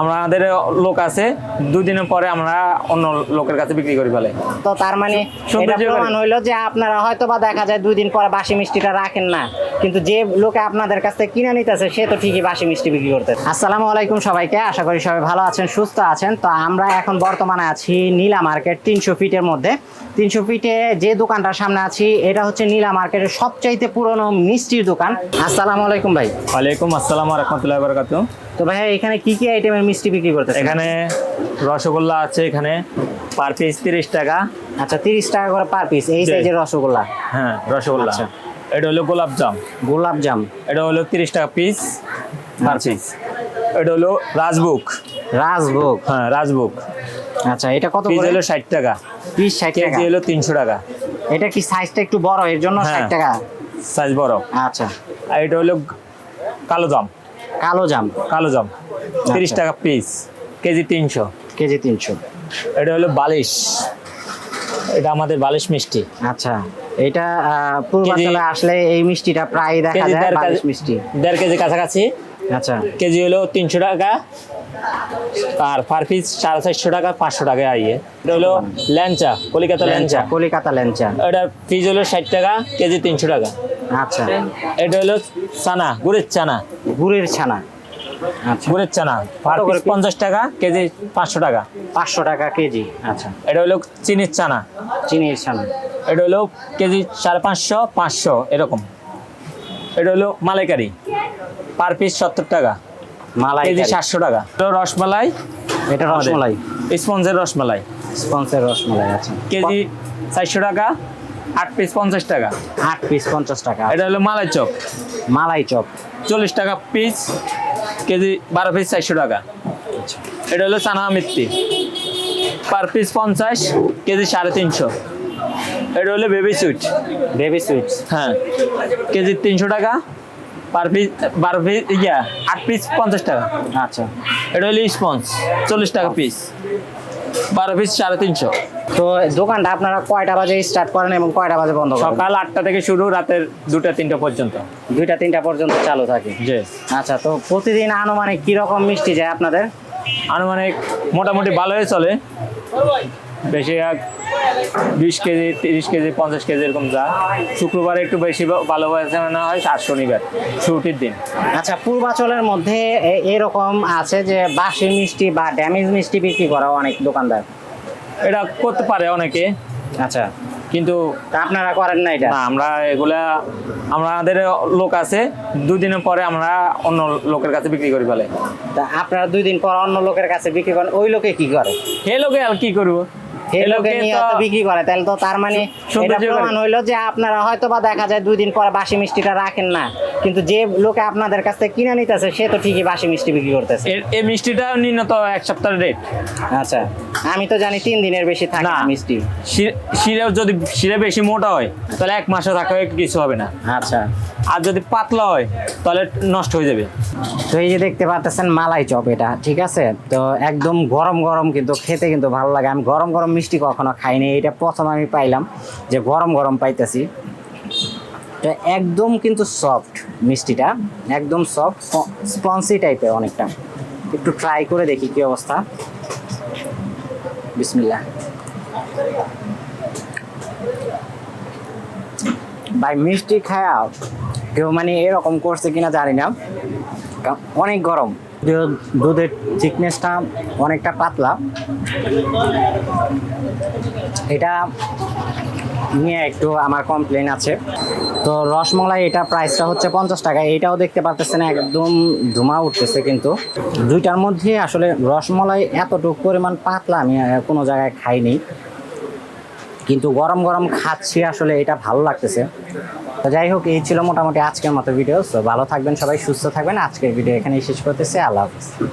আমাদের লোক আছে দুই দিনের পরে আমরা অন্য লোকের কাছে বিক্রি করি ফেলে। তো তার মানে এটা প্রমাণ হইল যে আপনারা হয়তো বা দেখা যায় দুই দিন পরে বাসি মিষ্টিটা রাখেন না। কিন্তু যে লোকে আপনাদের কাছ থেকে কিনে নিতেছে সে তো ঠিকই বাসি মিষ্টি বিক্রি করতেছে। আসসালামু আলাইকুম সবাইকে আশা করি সবাই ভালো আছেন সুস্থ আছেন। তো আমরা এখন বর্তমানে আছি নীলা মার্কেট তিনশো ফিটের মধ্যে। তিনশো ফিটে যে দোকানটার সামনে আছি এটা হচ্ছে নীলা মার্কেটের সবচাইতে পুরনো মিষ্টির দোকান। আসসালামু আলাইকুম ভাই। ওয়ালাইকুম আসসালাম রহমতুল্লাহ বরকাত তো ভাই এখানে কি কি আইটেমের মিষ্টি বিক্রি করতেছে এখানে রসগোল্লা আছে এখানে পার পিস তিরিশ টাকা। আচ্ছা তিরিশ টাকা করে পার পিস এই। সাইজের রসগোল্লা? হ্যাঁ রসগোল্লা। আচ্ছা। এটা হলো গোলাপ জাম। গোলাপ জাম। এটা হলো তিরিশ টাকা পিস পার পিস এটা হলো রাজভোগ। রাজভোগ? হ্যাঁ রাজভোগ। আচ্ছা এটা কত পিস করে? হলো ষাট টাকা। পিস ষাট টাকা। কেজি হলো তিনশো টাকা। এটা কি সাইজটা একটু বড়? এর জন্য হ্যাঁ। ষাট টাকা? সাইজ বড়। আচ্ছা। আর এটা হলো কালো জাম। কালো জাম। কালো জাম। তিরিশ আচ্ছা। টাকা পিস কেজি তিনশো। কেজি তিনশো। এটা হলো বালিশ। এটা আমাদের বালিশ মিষ্টি। আচ্ছা এটা পূর্বাঞ্চলে আসলে এই মিষ্টিটা প্রায় দেখা যায় বালিশ মিষ্টি। দেড় কেজি কাছাকাছি। আচ্ছা। কেজি হলো তিনশো টাকা। আর পার পিস সাড়ে চারশো টাকা পাঁচশো টাকা আইয়ে এটা হলো ল্যাংচা কলিকাতা ল্যাংচা কলিকাতা ল্যাংচা। এটা পিস হলো ষাট টাকা কেজি তিনশো টাকা। আচ্ছা। এটা হলো চানা গুড়ের চানা। গুড়ের ছানা আচ্ছা। গুড়ের চানা পার পিস পঞ্চাশ টাকা কেজি পাঁচশো টাকা। পাঁচশো টাকা কেজি আচ্ছা। এটা হলো চিনির চানা। চিনির ছানা এটা হলো কেজি সাড়ে পাঁচশো পাঁচশো এরকম। এটা হলো মালাইকারি। পার পিস সত্তর টাকা। মালাই কেজি সাতশো টাকা। এটা রসমালাই। এটা রসমালাই। স্পঞ্জের রসমালাই। স্পন্সের রসমালাই আচ্ছা। কেজি চারশো টাকা। আট পিস পঞ্চাশ টাকা। আট পিস পঞ্চাশ টাকা। এটা হলো মালাই চপ। মালাই চপ। চল্লিশ টাকা পিস কেজি বারো পিস চারশো টাকা। আচ্ছা। এটা হলো চানা মিত্তি পার পিস পঞ্চাশ কেজি সাড়ে তিনশো। এটা হলো বেবি সুইট বেবি সুইটস হ্যাঁ। কেজি তিনশো টাকা পার পিস বারো পিস ইয়া আট পিস পঞ্চাশ টাকা। আচ্ছা। এটা হলো স্পঞ্জ চল্লিশ টাকা পিস বারো পিস সাড়ে তিনশো। তো দোকানটা আপনারা কয়টা বাজে স্টার্ট করেন এবং কয়টা বাজে বন্ধ করেন? সকাল আটটা থেকে শুরু রাতের দুটা তিনটা পর্যন্ত। দুইটা তিনটা পর্যন্ত চালু থাকে? জি। আচ্ছা তো প্রতিদিন আনুমানিক কীরকম মিষ্টি যায় আপনাদের? আনুমানিক মোটামুটি ভালোই চলে। বেশি এক বিশ কেজি তিরিশ কেজি পঞ্চাশ কেজি এরকম যা। শুক্রবার একটু বেশি ভালো না হয় আর শনিবার ছুটির দিন। আচ্ছা পূর্বাচলের মধ্যে এরকম আছে যে বাসি মিষ্টি বা ড্যামেজ মিষ্টি বিক্রি করা অনেক দোকানদার? এটা করতে পারে অনেকে। আচ্ছা। কিন্তু আপনারা করেন না এটা? না আমরা এগুলা আমাদের লোক আছে দুই পরে আমরা অন্য লোকের কাছে বিক্রি করি ফেলে তা আপনারা দুই দিন পর অন্য লোকের কাছে বিক্রি করেন ওই লোকে কি করে? হে লোকে আর কি করব? এই এ লোকে লোকে নিয়ে বিক্রি করে তাহলে তো তার মানে এটা প্রমাণ হইল যে আপনারা হয়তো বা দেখা যায় দুই দিন পরে বাসি মিষ্টিটা রাখেন না। কিন্তু যে লোকে আপনাদের কাছ থেকে কিনে নিতেছে সে তো ঠিকই বাসি মিষ্টি বিক্রি করতেছে। এই মিষ্টিটা ন্যূনত এক সপ্তাহের রেট আচ্ছা আমি তো জানি তিন দিনের বেশি থাকে না। মিষ্টি। শিরে যদি শিরে বেশি মোটা হয় তাহলে এক মাসে থাকা কিছু হবে না। আচ্ছা। আর যদি পাতলা হয় তাহলে নষ্ট হয়ে যাবে। তো এই যে দেখতে পাচ্ছেন মালাই চপ এটা ঠিক আছে? তো একদম গরম গরম কিন্তু খেতে কিন্তু ভালো লাগে। আমি গরম গরম মিষ্টি কখনো খাইনি, এটা প্রথম আমি পাইলাম যে গরম গরম পাইতেছি। তো একদম কিন্তু সফট মিষ্টিটা, একদম সফট স্পঞ্জি টাইপের অনেকটা। একটু ট্রাই করে দেখি কি অবস্থা। বিসমিল্লা ভাই, মিষ্টি খায়া কেউ মানে এরকম করছে কিনা জানি না অনেক গরম। দুধের থিকনেসটা অনেকটা পাতলা, এটা নিয়ে একটু আমার কমপ্লেন আছে। তো রসমলাই এটা প্রাইসটা হচ্ছে পঞ্চাশ টাকা এটাও দেখতে পারতেছেন একদম ধুমা উঠতেছে কিন্তু। দুইটার মধ্যে আসলে রসমলাই এতটুকু পরিমাণ পাতলা আমি কোনো জায়গায় খাইনি। কিন্তু গরম গরম খাচ্ছি, আসলে এটা ভালো লাগতেছে। তো যাই হোক, এই ছিল মোটামুটি আজকের মতো ভিডিও তো ভালো থাকবেন সবাই, সুস্থ থাকবেন। আজকের ভিডিও এখানেই শেষ করতেছে, আল্লাহ হাফিজ।